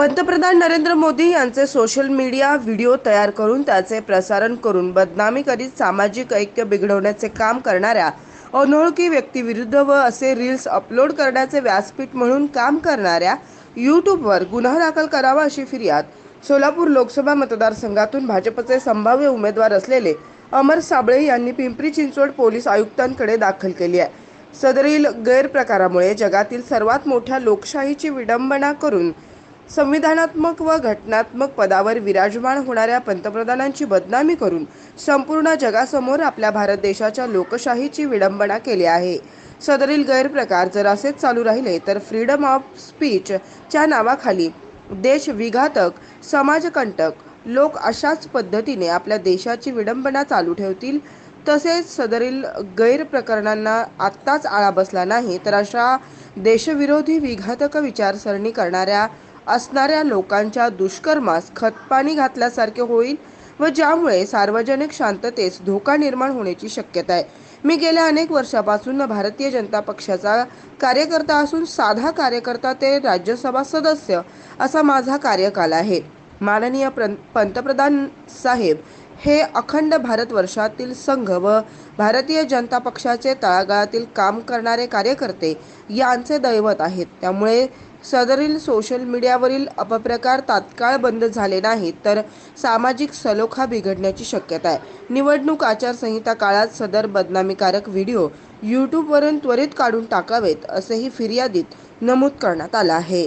पंतप्रधान नरेंद्र मोदी यांचे social media video तयार करून त्याचे प्रसारण करून बदनामी करीत सामाजिक ऐक्य बिघडवण्याचे काम करणाऱ्या अनोळखी व्यक्तीविरुद्ध व असे रील्स अपलोड करण्याचे व्यासपीठ म्हणून काम करणाऱ्या यूट्यूबवर गुन्हा दाखल करावा अशी फिर्याद सोलापूर लोकसभा मतदारसंघातून भाजपचे संभाव्य उमेदवार असलेले अमर साबळे यांनी पिंपरी चिंचवड पोलीस आयुक्तांकडे दाखल केली आहे. सदरील गैरप्रकारामुळे जगातील सर्वात मोठ्या लोकशाहीची विडंबना करून संविधानात्मक व घटनात्मक पदावर विराजमान होणाऱ्या पंतप्रधानांची बदनामी करून संपूर्ण जगासमोर आपल्या भारत देशाच्या लोकशाहीची विडंबना केली आहे. सदरील गैरप्रकार जर असेच चालू राहिले तर फ्रीडम ऑफ स्पीच च्या नावाखाली देश विघातक समाजकंटक लोक अशाच पद्धतीने आपल्या देशाची विडंबना चालू ठेवतील. तसेच सदरील गैरप्रकरणांना आत्ताच आळा बसला नाही तर अशा देशविरोधी विघातक विचारसरणी करणाऱ्या असणाऱ्या लोकांच्या दुष्कर्मास खतपाणी घातल्यासारखे होईल व ज्यामुळे सार्वजनिक शांततेस धोका निर्माण होण्याची शक्यता आहे. मी गेल्या अनेक वर्षापासून भारतीय जनता पक्षाचा कार्यकर्ता असून साधा कार्यकर्ता ते राज्यसभा सदस्य असा माझा कार्यकाल आहे. माननीय पंतप्रधान साहेब हे अखंड भारतवर्षातील संघ व भारतीय जनता पक्षाचे तळागाळातील काम करणारे कार्यकर्ते यांचे दैवत आहेत. त्यामुळे सदरील सोशल मीडियावरील अपप्रकार तात्काळ बंद झाले नाहीत तर सामाजिक सलोखा बिघडण्याची शक्यता आहे. निवडणूक आचारसंहिता काळात सदर बदनामीकारक व्हिडिओ यूट्यूबवरून त्वरित काढून टाकावेत असेही फिर्यादीत नमूद करण्यात आलं आहे.